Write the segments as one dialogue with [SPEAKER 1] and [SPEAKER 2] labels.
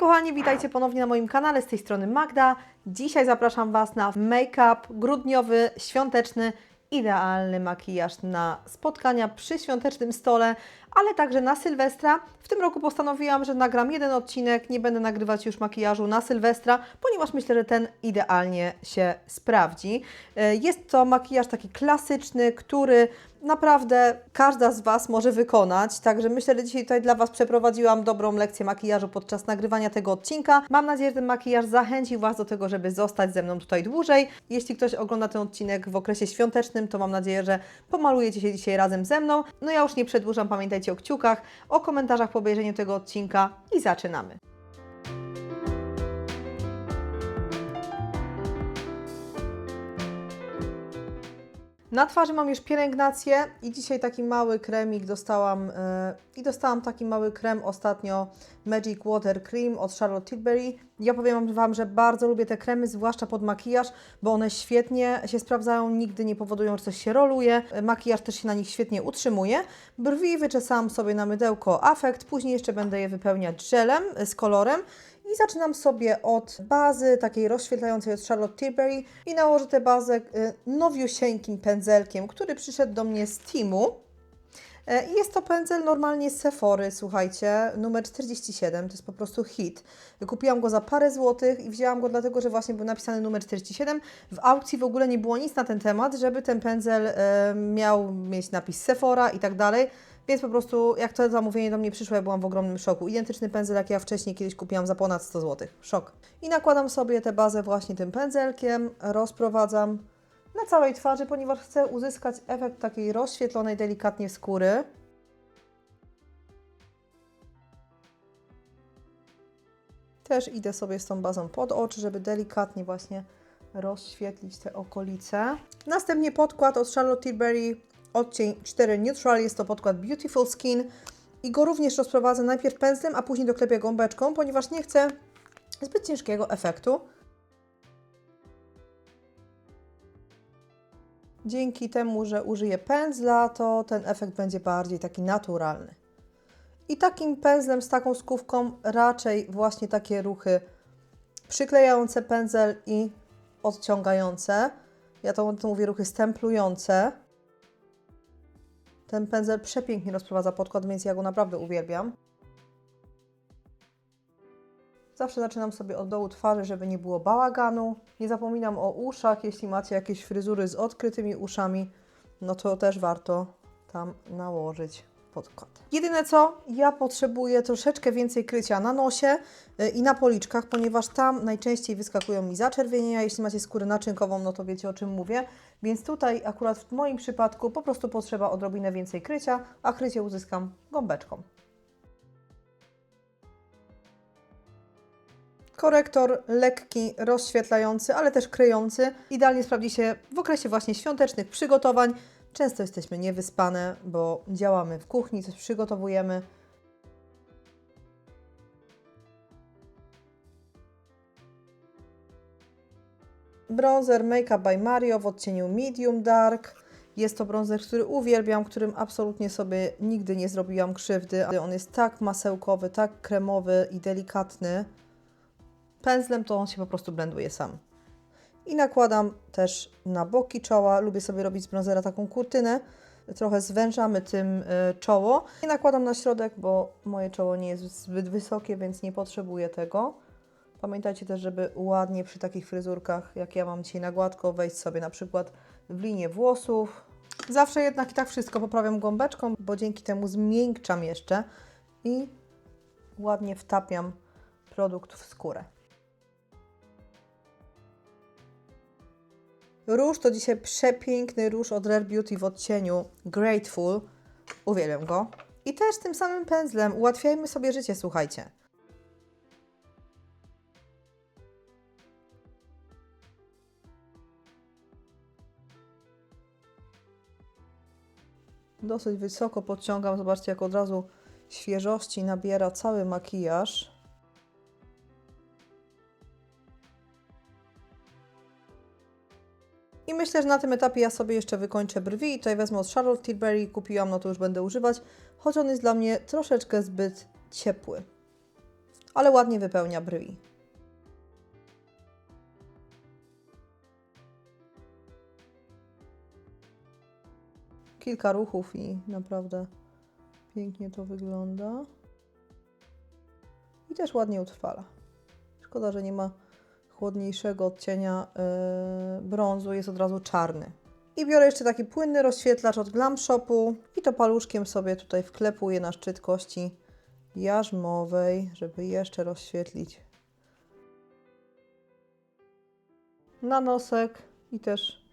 [SPEAKER 1] kochani, witajcie ponownie na moim kanale, z tej strony Magda. Dzisiaj zapraszam Was na make-up grudniowy, świąteczny, idealny makijaż na spotkania przy świątecznym stole, ale także na Sylwestra. W tym roku postanowiłam, że nagram jeden odcinek, nie będę nagrywać już makijażu na Sylwestra, ponieważ myślę, że ten idealnie się sprawdzi. E, Jest to makijaż taki klasyczny, który naprawdę każda z Was może wykonać. Także myślę, że dzisiaj tutaj dla Was przeprowadziłam dobrą lekcję makijażu podczas nagrywania tego odcinka. Mam nadzieję, że ten makijaż zachęci Was do tego, żeby zostać ze mną tutaj dłużej. Jeśli ktoś ogląda ten odcinek w okresie świątecznym, to mam nadzieję, że pomalujecie się dzisiaj razem ze mną. No ja już nie przedłużam, pamiętajcie o kciukach, o komentarzach po obejrzeniu tego odcinka i zaczynamy. Na twarzy mam już pielęgnację i dzisiaj taki mały kremik dostałam e, i dostałam taki mały krem ostatnio Magic Water Cream od Charlotte Tilbury. Ja powiem Wam, że bardzo lubię te kremy, zwłaszcza pod makijaż, bo one świetnie się sprawdzają, nigdy nie powodują, że coś się roluje. E, Makijaż też się na nich świetnie utrzymuje. Brwi wyczesałam sobie na mydełko Affect, później jeszcze będę je wypełniać żelem e, z kolorem. I zaczynam sobie od bazy takiej rozświetlającej od Charlotte Tilbury i nałożę tę bazę y, nowiusieńkim pędzelkiem, który przyszedł do mnie z Timu. E, I jest to pędzel normalnie z Sephory, słuchajcie, numer 47, to jest po prostu hit. Kupiłam go za parę złotych i wzięłam go dlatego, że właśnie był napisany numer 47. W aukcji w ogóle nie było nic na ten temat, żeby ten pędzel e, miał mieć napis Sephora i tak dalej. Więc po prostu, jak to zamówienie do mnie przyszło, ja byłam w ogromnym szoku. Identyczny pędzel, jak ja wcześniej kiedyś kupiłam za ponad 100 zł. Szok. I nakładam sobie tę bazę właśnie tym pędzelkiem, rozprowadzam na całej twarzy, ponieważ chcę uzyskać efekt takiej rozświetlonej delikatnie skóry. Też idę sobie z tą bazą pod oczy, żeby delikatnie właśnie rozświetlić te okolice. Następnie podkład od Charlotte Tilbury, odcień 4 Neutral, jest to podkład Beautiful Skin i go również rozprowadzę najpierw pędzlem, a później doklepię gąbeczką, ponieważ nie chcę zbyt ciężkiego efektu. Dzięki temu, że użyję pędzla, to ten efekt będzie bardziej taki naturalny. I takim pędzlem z taką skówką raczej właśnie takie ruchy przyklejające pędzel i odciągające. Ja to, to mówię ruchy stemplujące. Ten pędzel przepięknie rozprowadza podkład, więc ja go naprawdę uwielbiam. Zawsze zaczynam sobie od dołu twarzy, żeby nie było bałaganu. Nie zapominam o uszach. Jeśli macie jakieś fryzury z odkrytymi uszami, no to też warto tam nałożyć podkład. Jedyne co, ja potrzebuję troszeczkę więcej krycia na nosie y, i na policzkach, ponieważ tam najczęściej wyskakują mi zaczerwienienia. Jeśli macie skórę naczynkową, no to wiecie o czym mówię. Więc tutaj akurat w moim przypadku po prostu potrzeba odrobinę więcej krycia, a krycie uzyskam gąbeczką. Korektor lekki, rozświetlający, ale też kryjący. Idealnie sprawdzi się w okresie właśnie świątecznych przygotowań. Często jesteśmy niewyspane, bo działamy w kuchni, coś przygotowujemy. Bronzer Make Up by Mario w odcieniu Medium Dark. Jest to bronzer, który uwielbiam, którym absolutnie sobie nigdy nie zrobiłam krzywdy. On jest tak masełkowy, tak kremowy i delikatny. Pędzlem to on się po prostu blenduje sam. I nakładam też na boki czoła. Lubię sobie robić z bronzera taką kurtynę. Trochę zwężamy tym y, czoło. I nakładam na środek, bo moje czoło nie jest zbyt wysokie, więc nie potrzebuję tego. Pamiętajcie też, żeby ładnie przy takich fryzurkach, jak ja mam dzisiaj na gładko, wejść sobie na przykład w linię włosów. Zawsze jednak i tak wszystko poprawiam gąbeczką, bo dzięki temu zmiękczam jeszcze i ładnie wtapiam produkt w skórę. Róż to dzisiaj przepiękny róż od Rare Beauty w odcieniu Grateful. Uwielbiam go. I też tym samym pędzlem ułatwiajmy sobie życie, słuchajcie. Dosyć wysoko podciągam. Zobaczcie, jak od razu świeżości nabiera cały makijaż. Myślę, że na tym etapie ja sobie jeszcze wykończę brwi. I tutaj wezmę od Charlotte Tilbury, kupiłam, no to już będę używać, choć on jest dla mnie troszeczkę zbyt ciepły. ale ładnie wypełnia brwi. Kilka ruchów i naprawdę pięknie to wygląda. I też ładnie utrwala. Szkoda, że nie ma chłodniejszego odcienia yy, brązu, jest od razu czarny. I biorę jeszcze taki płynny rozświetlacz od Glam Shopu i to paluszkiem sobie tutaj wklepuję na szczyt kości jarzmowej, żeby jeszcze rozświetlić na nosek i też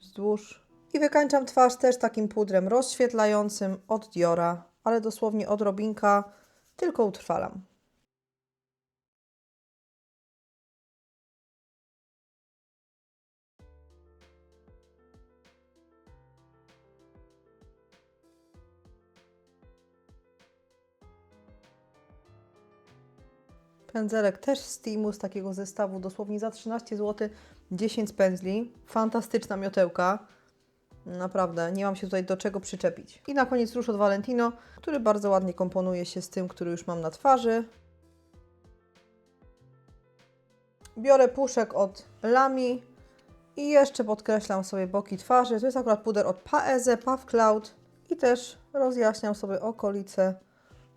[SPEAKER 1] wzdłuż. I wykańczam twarz też takim pudrem rozświetlającym od Diora, ale dosłownie odrobinka, tylko utrwalam. Pędzelek też z Steamu, z takiego zestawu, dosłownie za 13 zł, 10 pędzli. Fantastyczna miotełka. Naprawdę, nie mam się tutaj do czego przyczepić. I na koniec róż od Valentino, który bardzo ładnie komponuje się z tym, który już mam na twarzy. Biorę puszek od Lamy i jeszcze podkreślam sobie boki twarzy. To jest akurat puder od Paeze, Puff Cloud i też rozjaśniam sobie okolice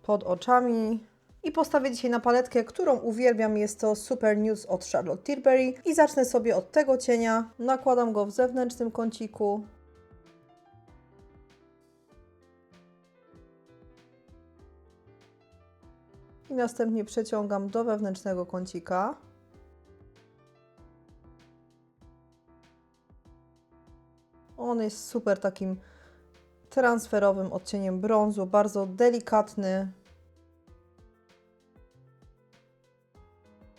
[SPEAKER 1] pod oczami. I postawię dzisiaj na paletkę, którą uwielbiam. Jest to Super News od Charlotte Tilbury. I zacznę sobie od tego cienia. Nakładam go w zewnętrznym kąciku. I następnie przeciągam do wewnętrznego kącika. On jest super takim transferowym odcieniem brązu, bardzo delikatny,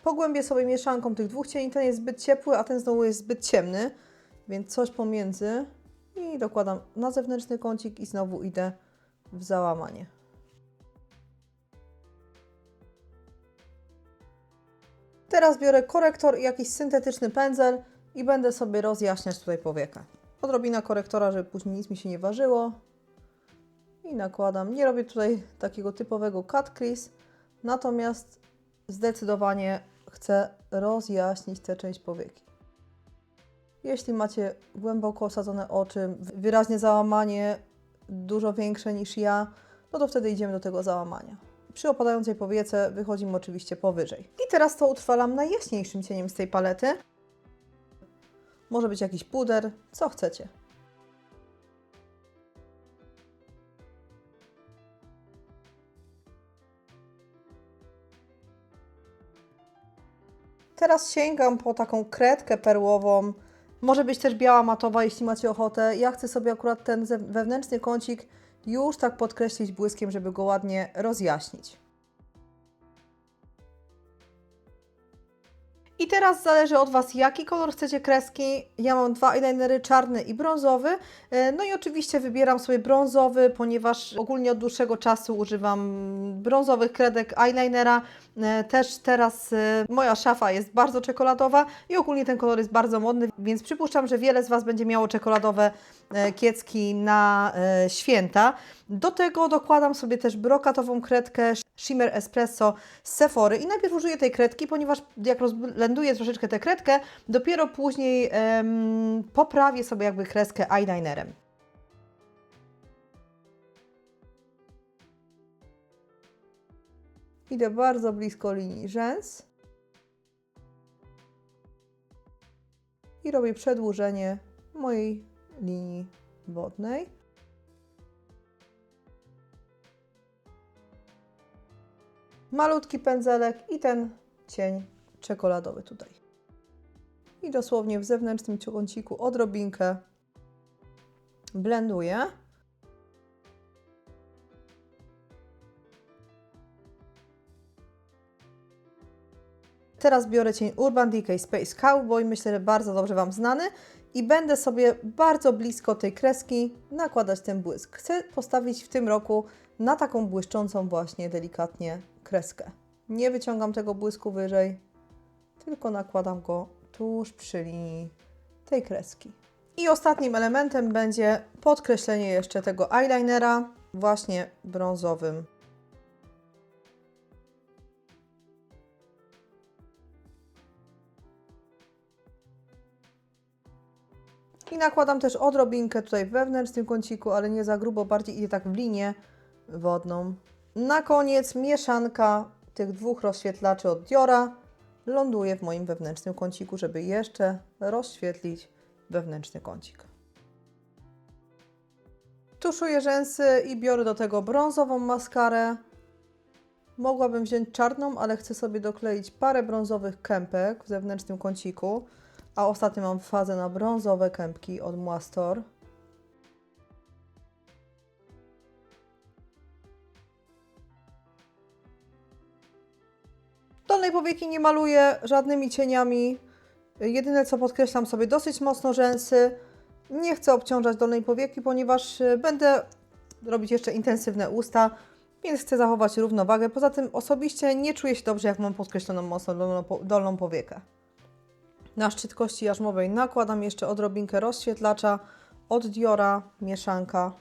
[SPEAKER 1] Pogłębię sobie mieszanką tych dwóch cieni. Ten jest zbyt ciepły, a ten znowu jest zbyt ciemny, więc coś pomiędzy. I dokładam na zewnętrzny kącik i znowu idę w załamanie. Teraz biorę korektor i jakiś syntetyczny pędzel i będę sobie rozjaśniać tutaj powiekę. Odrobina korektora, żeby później nic mi się nie ważyło. I nakładam. Nie robię tutaj takiego typowego cut crease, natomiast zdecydowanie chcę rozjaśnić tę część powieki. Jeśli macie głęboko osadzone oczy, wyraźnie załamanie dużo większe niż ja, no to wtedy idziemy do tego załamania. Przy opadającej powiece wychodzimy oczywiście powyżej. I teraz to utrwalam najjaśniejszym cieniem z tej palety. Może być jakiś puder, co chcecie. Teraz sięgam po taką kredkę perłową. Może być też biała matowa, jeśli macie ochotę. Ja chcę sobie akurat ten wewnętrzny kącik już tak podkreślić błyskiem, żeby go ładnie rozjaśnić. I teraz zależy od Was, jaki kolor chcecie kreski. Ja mam dwa eyelinery, czarny i brązowy. E, no i oczywiście wybieram sobie brązowy, ponieważ ogólnie od dłuższego czasu używam brązowych kredek eyelinera. E, też teraz e, moja szafa jest bardzo czekoladowa i ogólnie ten kolor jest bardzo modny, więc przypuszczam, że wiele z Was będzie miało czekoladowe kiecki na święta. Do tego dokładam sobie też brokatową kredkę Shimmer Espresso z Sephory i najpierw użyję tej kredki, ponieważ jak rozblenduję troszeczkę tę kredkę, dopiero później um, poprawię sobie jakby kreskę eyelinerem. Idę bardzo blisko linii rzęs i robię przedłużenie mojej linii wodnej. malutki pędzelek i ten cień czekoladowy tutaj. I dosłownie w zewnętrznym kąciku odrobinkę blenduję. Teraz biorę cień Urban Decay Space Cowboy, myślę, że bardzo dobrze Wam znany i będę sobie bardzo blisko tej kreski nakładać ten błysk. Chcę postawić w tym roku na taką błyszczącą właśnie delikatnie kreskę. Nie wyciągam tego błysku wyżej, tylko nakładam go tuż przy linii tej kreski. I ostatnim elementem będzie podkreślenie jeszcze tego eyelinera właśnie brązowym. I nakładam też odrobinkę tutaj w wewnętrznym kąciku, ale nie za grubo, bardziej idzie tak w linię wodną. Na koniec mieszanka tych dwóch rozświetlaczy od Diora ląduje w moim wewnętrznym kąciku, żeby jeszcze rozświetlić wewnętrzny kącik. Tuszuję rzęsy i biorę do tego brązową maskarę. Mogłabym wziąć czarną, ale chcę sobie dokleić parę brązowych kępek w zewnętrznym kąciku. A ostatnio mam fazę na brązowe kępki od Muastor. Dolnej powieki nie maluję żadnymi cieniami. Jedyne co podkreślam sobie dosyć mocno rzęsy. Nie chcę obciążać dolnej powieki, ponieważ y, będę robić jeszcze intensywne usta, więc chcę zachować równowagę. Poza tym osobiście nie czuję się dobrze, jak mam podkreśloną mocno dolną, dolną powiekę. Na szczyt kości jarzmowej nakładam jeszcze odrobinkę rozświetlacza od Diora, mieszanka.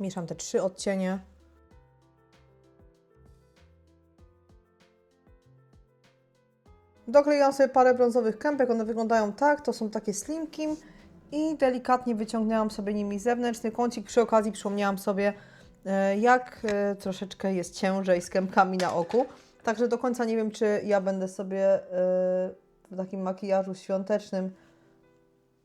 [SPEAKER 1] Mieszam te trzy odcienie. Doklejam sobie parę brązowych kępek, one wyglądają tak, to są takie slimki i delikatnie wyciągnęłam sobie nimi zewnętrzny kącik. Przy okazji przypomniałam sobie, e, jak e, troszeczkę jest ciężej z kępkami na oku. Także do końca nie wiem, czy ja będę sobie e, w takim makijażu świątecznym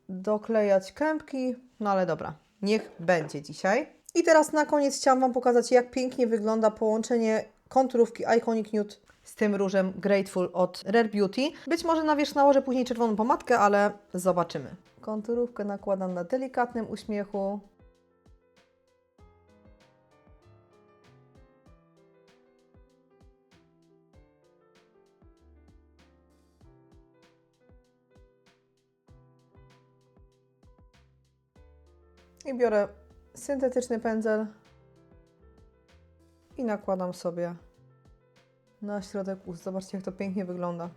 [SPEAKER 1] doklejać kępki, no ale dobra, niech będzie dzisiaj. I teraz na koniec chciałam Wam pokazać, jak pięknie wygląda połączenie konturówki Iconic Nude z tym różem Grateful od Rare Beauty. Być może na wierzch nałożę później czerwoną pomadkę, ale zobaczymy. Konturówkę nakładam na delikatnym uśmiechu. I biorę syntetyczny pędzel i nakładam sobie na środek ust. Zobaczcie, jak to pięknie wygląda.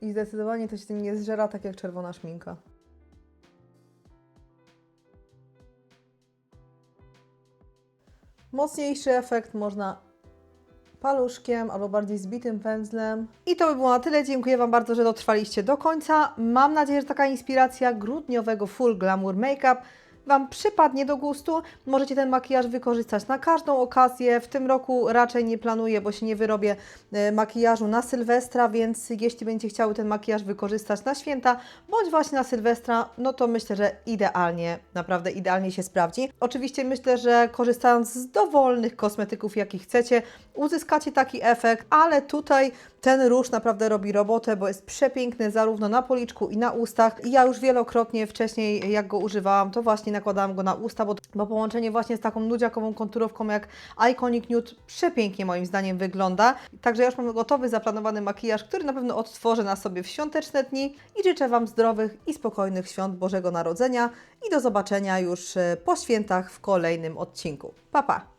[SPEAKER 1] I zdecydowanie to się nie zżera, tak jak czerwona szminka. Mocniejszy efekt można paluszkiem albo bardziej zbitym pędzlem. I to by było na tyle. Dziękuję Wam bardzo, że dotrwaliście do końca. Mam nadzieję, że taka inspiracja grudniowego Full Glamour Makeup Wam przypadnie do gustu. Możecie ten makijaż wykorzystać na każdą okazję. W tym roku raczej nie planuję, bo się nie wyrobię e, makijażu na Sylwestra, więc jeśli będziecie chciały ten makijaż wykorzystać na święta, bądź właśnie na Sylwestra, no to myślę, że idealnie, naprawdę idealnie się sprawdzi. Oczywiście myślę, że korzystając z dowolnych kosmetyków, jakich chcecie, uzyskacie taki efekt, ale tutaj ten róż naprawdę robi robotę, bo jest przepiękny zarówno na policzku i na ustach. I ja już wielokrotnie wcześniej, jak go używałam, to właśnie nakładałam go na usta, bo, bo połączenie właśnie z taką nudziakową konturowką jak Iconic Nude przepięknie moim zdaniem wygląda. Także ja już mam gotowy, zaplanowany makijaż, który na pewno odtworzę na sobie w świąteczne dni i życzę Wam zdrowych i spokojnych świąt Bożego Narodzenia i do zobaczenia już e, po świętach w kolejnym odcinku. Pa, pa!